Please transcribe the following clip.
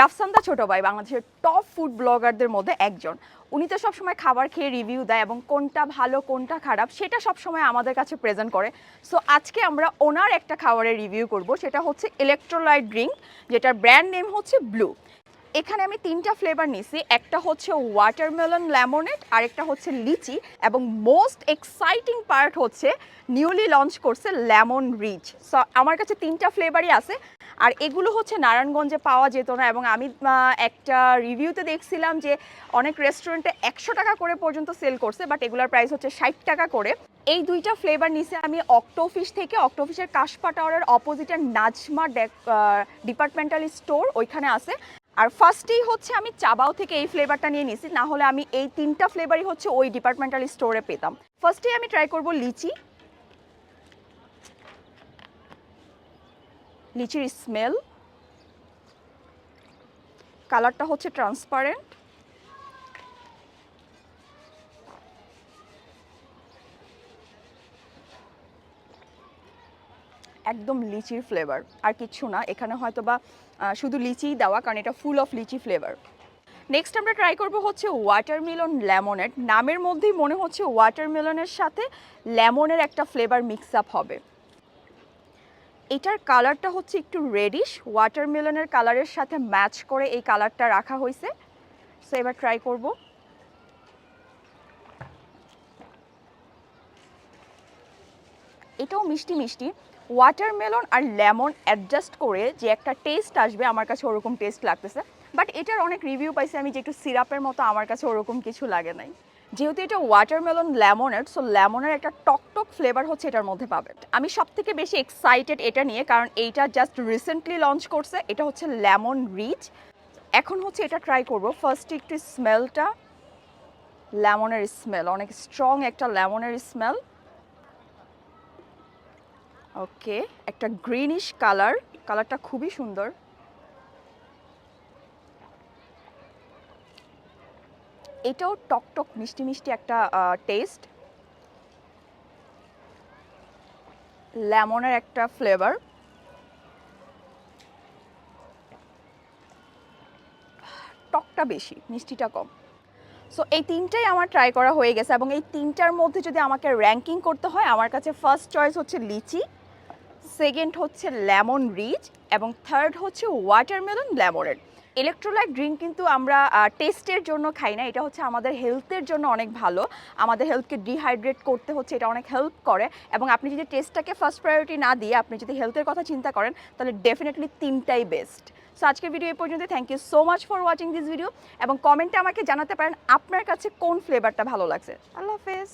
রাফসান্দা ছোট ভাই, বাংলাদেশের টপ ফুড ব্লগারদের মধ্যে একজন। উনি তো সবসময় খাবার খেয়ে রিভিউ দেয় এবং কোনটা ভালো, কোনটা খারাপ, সেটা সবসময় আমাদের কাছে প্রেজেন্ট করে। সো আজকে আমরা ওনার একটা খাবারের রিভিউ করব, সেটা হচ্ছে ইলেকট্রোলাইট ড্রিঙ্ক যেটার ব্র্যান্ড নেম হচ্ছে ব্লু এখানে আমি তিনটা ফ্লেভার নিছি। একটা হচ্ছে ওয়াটারমেলন লেমনেড আর একটা হচ্ছে লিচি এবং মোস্ট এক্সাইটিং পার্ট হচ্ছে নিউলি লঞ্চ করছে লেমন রিচ সো আমার কাছে তিনটা ফ্লেভারই আছে। আর এগুলো হচ্ছে নারায়ণগঞ্জে পাওয়া যেত না এবং আমি একটা রিভিউতে দেখছিলাম যে অনেক রেস্টুরেন্টে একশো টাকা করে পর্যন্ত সেল করছে বাট এগুলোর প্রাইস হচ্ছে ষাট টাকা করে। এই দুইটা ফ্লেভার নিচে আমি অক্টোফিশ থেকে। অক্টোফিশের কাশপা টাওয়ারের অপোজিটের নাজমা ডিপার্টমেন্টাল স্টোর ওইখানে আছে। আর ফার্স্টেই হচ্ছে আমি চাবাও থেকে এই ফ্লেভারটা নিয়ে নিয়েছি না হলে আমি এই তিনটা ফ্লেভারই হচ্ছে ওই ডিপার্টমেন্টাল স্টোরে পেতাম। ফার্স্টেই আমি ট্রাই করব লিচি। লিচির স্মেল কালারটা হচ্ছে ট্রান্সপারেন্ট একদম লিচির ফ্লেভার আর কিছু না। এখানে হয়তো বা শুধু লিচিই দেওয়া, কারণ এটা full of litchi flavour next আমরা ট্রাই করব হচ্ছে ওয়াটারমেলন লেমনেড নামের মধ্যেই মনে হচ্ছে ওয়াটারমেলনের সাথে লেমনের একটা ফ্লেভার মিক্স আপ হবে। এটার কালারটা হচ্ছে একটু রেডিশ ওয়াটারমেলনের কালারের সাথে ম্যাচ করে এই কালারটা রাখা হয়েছে। সো এবার ট্রাই করব। এটাও মিষ্টি মিষ্টি। ওয়াটারমেলন আর লেমন অ্যাডজাস্ট করে যে একটা টেস্ট আসবে, আমার কাছে ওরকম টেস্ট লাগতেছে। বাট এটার অনেক রিভিউ পাইছি আমি যে একটু সিরাপের মতো আমার কাছে ওরকম কিছু লাগে নাই। যেহেতু এটা ওয়াটারমেলন লেমনের সো লেমনের একটা টক টক ফ্লেভার হচ্ছে এটার মধ্যে পাবে। আমি সব থেকে বেশি এক্সাইটেড এটা নিয়ে, কারণ এইটা জাস্ট রিসেন্টলি লঞ্চ করছে, এটা হচ্ছে লেমন রিচ এখন হচ্ছে এটা ট্রাই করব। ফার্স্ট একটু স্মেলটা লেমনের স্মেল অনেক স্ট্রং একটা লেমনের স্মেল ওকে, একটা গ্রিনিশ কালার কালারটা খুবই সুন্দর। এটাও টক টক মিষ্টি মিষ্টি একটা টেস্ট লেমনের একটা ফ্লেভার টকটা বেশি, মিষ্টিটা কম। সো এই তিনটাই আমার ট্রাই করা হয়ে গেছে এবং এই তিনটার মধ্যে যদি আমাকে র্যাঙ্কিং করতে হয়, আমার কাছে ফার্স্ট চয়েস হচ্ছে লিচি। সেকেন্ড হচ্ছে লেমন রিচ এবং থার্ড হচ্ছে ওয়াটারমেলন লেমনের ইলেকট্রোলাইট ড্রিঙ্ক কিন্তু আমরা টেস্টের জন্য খাই না, এটা হচ্ছে আমাদের হেলথের জন্য অনেক ভালো। আমাদের হেলথকে ডিহাইড্রেট করতে হচ্ছে, এটা অনেক হেল্প করে এবং আপনি যদি টেস্টটাকে ফার্স্ট প্রায়োরিটি না দিয়ে আপনি যদি হেলথের কথা চিন্তা করেন, তাহলে ডেফিনেটলি তিনটাই বেস্ট সো আজকের ভিডিও এই পর্যন্ত thank you so much for watching this video এবং কমেন্টে আমাকে জানাতে পারেন আপনার কাছে কোন ফ্লেভারটা ভালো লাগছে। আল্লাহ হাফেজ।